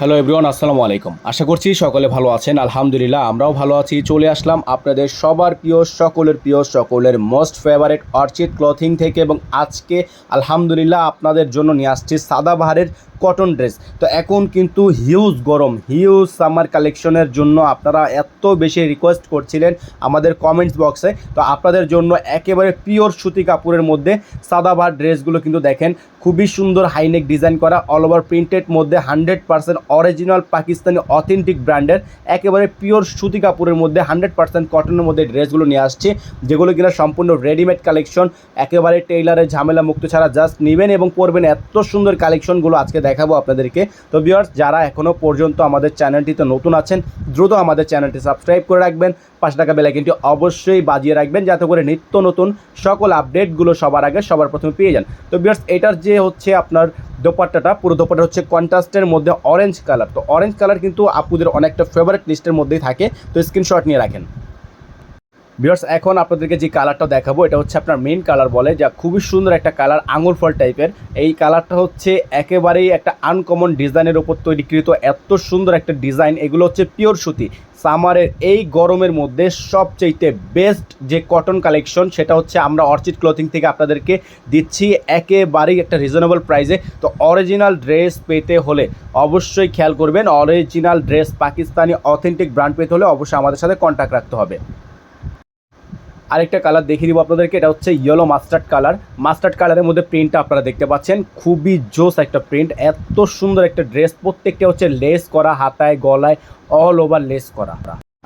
Hello everyone আসসালামু আলাইকুম। আশা করছি সকলে ভালো আছেন। আলহামদুলিল্লাহ, আমরাও ভালো আছি। চলে আসলাম আপনাদের সবার প্রিয়, সকলের প্রিয়, সকলের মোস্ট ফেভারেট অর্চিড ক্লথিং থেকে এবং আজকে আলহামদুলিল্লাহ আপনাদের জন্য নিয়ে আসছি সাদাবাহারের কটন ড্রেস তো এখন কিন্তু হিউজ গরম হিউজ সামার কালেকশনের জন্য আপনারা এত বেশি রিকোয়েস্ট করছিলেন আমাদের কমেন্টস বক্সে তো আপনাদের জন্য একেবারে পিওর সুতি কাপড়ের মধ্যে সাদাবাহার ড্রেসগুলো কিন্তু দেখেন, খুবই সুন্দর হাইনেক ডিজাইন করা অল ওভার প্রিন্টেড মধ্যে hundred percent original Pakistani authentic ব্র্যান্ডের একেবারে পিওর সুতি কাপড়ের মধ্যে হান্ড্রেড পার্সেন্ট কটনের মধ্যে ড্রেসগুলো নিয়ে আসছে, যেগুলো কিনা সম্পূর্ণ রেডিমেড কালেকশন একেবারে টেইলারের ঝামেলা মুক্ত ছাড়া জাস্ট নেবেন এবং পরবেন এত সুন্দর কালেকশনগুলো আজকে দেখাবো আপনাদেরকে। তো ভিউয়ার্স যারা এখনও পর্যন্ত আমাদের চ্যানেলটিতে নতুন আছেন, দ্রুত আমাদের চ্যানেলটি সাবস্ক্রাইব করে রাখবেন। পাঁচ টাকা বেলাইকিনটি অবশ্যই বাজিয়ে রাখবেন, যাতে করে নিত্য নতুন সকল আপডেটগুলো সবার আগে সবার প্রথমে পেয়ে যান। তো ভিউয়ার্স এটার যে হচ্ছে আপনার দোপাট্টাটা, পুরো দোপাট্টা হচ্ছে কন্ট্রাস্টের মধ্যে অরেঞ্জ কালার তো অরেঞ্জ কালার কিন্তু আপুদের অনেকটা ফেভারিট লিস্টের মধ্যেই থাকে। তো স্ক্রিনশট নিয়ে রাখেন। বিয়ার্স এখন আপনাদেরকে যে কালারটা দেখাবো, এটা হচ্ছে আপনার মেন কালার বলে, যা খুবই সুন্দর একটা কালার আঙুর ফল টাইপের এই কালারটা হচ্ছে একেবারেই একটা আনকমন ডিজাইনের ওপর তৈরিকৃত। এত সুন্দর একটা ডিজাইন এগুলো হচ্ছে পিওর সুতি। সামারের এই গরমের মধ্যে সবচেয়ে বেস্ট যে কটন কালেকশন সেটা হচ্ছে আমরা অর্চিড ক্লথিং থেকে আপনাদেরকে দিচ্ছি। একেবারেই একটা রিজনেবল প্রাইসে তো অরিজিনাল ড্রেস পেতে হলে অবশ্যই খেয়াল করবেন। Original dress Pakistani authentic brand পেতে হলে অবশ্যই আমাদের সাথে কন্ট্যাক্ট রাখতে হবে। আরেকটা কালার দেখিয়ে দিব আপনাদেরকে, এটা হচ্ছে ইয়েলো মাস্টার্ড কালার মাস্টার্ড কালারের মধ্যে প্রিন্টটা আপনারা দেখতে পাচ্ছেন। খুবই জোস একটা প্রিন্ট এত সুন্দর একটা ড্রেস প্রত্যেকটা হচ্ছে লেস করা, হাতায়, গলায় অল ওভার লেস করা।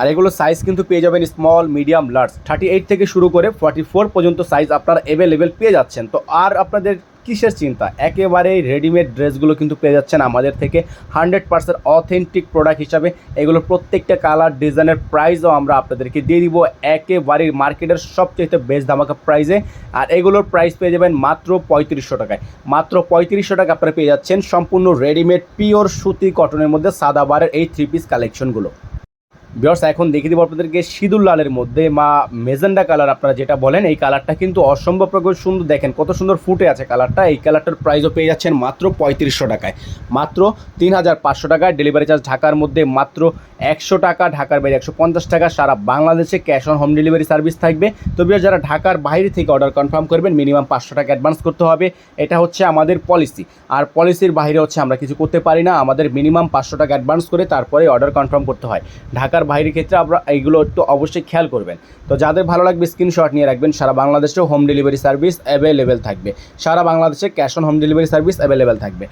আর এগুলো সাইজ কিন্তু পেয়ে যাবেন small medium large thirty eight থেকে শুরু করে ফর্টি ফোর পর্যন্ত সাইজ আপনারা অ্যাভেলেবেল পেয়ে যাচ্ছেন। তো আর আপনাদের কিসের চিন্তা? একেবারেই রেডিমেড ড্রেসগুলো কিন্তু পেয়ে যাচ্ছেন আমাদের থেকে। হান্ড্রেড পার্সেন্ট অথেন্টিক প্রোডাক্ট হিসাবে এগুলো প্রত্যেকটা কালার ডিজাইনের প্রাইসও আমরা আপনাদেরকে দিয়ে দিব। একেবারেই মার্কেটের সবচেয়ে বেস্ট ধামাকা প্রাইসে আর এগুলোর প্রাইস পেয়ে যাবেন মাত্র পঁয়ত্রিশশো টাকায়। মাত্র পঁয়ত্রিশশো টাকা আপনারা পেয়ে যাচ্ছেন সম্পূর্ণ রেডিমেড পিওর সুতি কটনের মধ্যে সাদাবারের এই থ্রি পিস কালেকশনগুলো বিয়ার্স এখন দেখিয়ে দেবো আপনাদেরকে সিঁদুর লালের মধ্যে মা মেজেন্ডা কালার, আপনারা যেটা বলেন, এই কালারটা কিন্তু অসম্ভব প্রকার সুন্দর। দেখেন কত সুন্দর ফুটে আছে কালারটা। এই কালারটার প্রাইসও পেয়ে যাচ্ছেন মাত্র পঁয়ত্রিশশো টাকায়। মাত্র তিন হাজার পাঁচশো টাকায় ডেলিভারি চার্জ ঢাকার মধ্যে মাত্র একশো টাকা, ঢাকার বাইরে একশো পঞ্চাশ টাকা, সারা বাংলাদেশে cash on home delivery service থাকবে। তো বিয়ার যারা ঢাকার বাইরে থেকে অর্ডার কনফার্ম করবেন মিনিমাম পাঁচশো টাকা অ্যাডভান্স করতে হবে। এটা হচ্ছে আমাদের পলিসি আর পলিসির বাইরে হচ্ছে আমরা কিছু করতে পারি না। আমাদের মিনিমাম পাঁচশো টাকা অ্যাডভান্স করে তারপরে অর্ডার কনফার্ম করতে হয়। ঢাকার বাইরের ক্ষেত্রে আপনারা এইগুলো একটু অবশ্যই খেয়াল করবেন। তো যাদের ভালো লাগবে স্ক্রিনশট নিয়ে রাখবেন, সারা বাংলাদেশেও হোম ডেলিভারি সার্ভিস অ্যাভেলেবেল থাকবে। সারা বাংলাদেশে cash on home delivery service available থাকবে।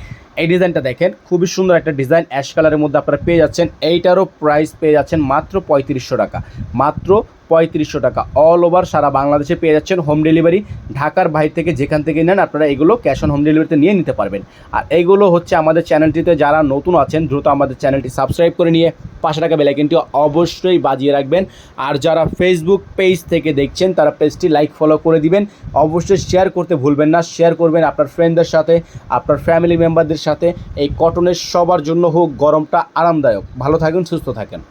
এই ডিজাইনটা দেখেন, খুবই সুন্দর একটা ডিজাইন অ্যাশ কালারের মধ্যে আপনারা পেয়ে যাচ্ছেন। এইটারও প্রাইস পেয়ে যাচ্ছেন মাত্র পঁয়ত্রিশশো টাকা। মাত্র পঁয়ত্রিশশো টাকা। অল ওভার সারা বাংলাদেশে পেয়ে যাচ্ছেন হোম ডেলিভারি ঢাকার বাইরে থেকে যেখান থেকে নেন, আপনারা এগুলো ক্যাশ অন হোম ডেলিভারিতে নিয়ে নিতে পারবেন। আর এইগুলো হচ্ছে আমাদের চ্যানেলটিতে যারা নতুন আছেন, দ্রুত আমাদের চ্যানেলটি সাবস্ক্রাইব করে নিয়ে পাঁচশো টাকা বেলাইকিনটি অবশ্যই বাজিয়ে রাখবেন। আর যারা ফেসবুক পেজ থেকে দেখছেন, তারা পেজটি লাইক ফলো করে দিবেন। অবশ্যই শেয়ার করতে ভুলবেন না। শেয়ার করবেন আপনার ফ্রেন্ডদের সাথে, আপনার ফ্যামিলি মেম্বারদের সাথে। এই কটনের সবার জন্য হোক, গরমটা আরামদায়ক। ভালো থাকুন, সুস্থ থাকেন।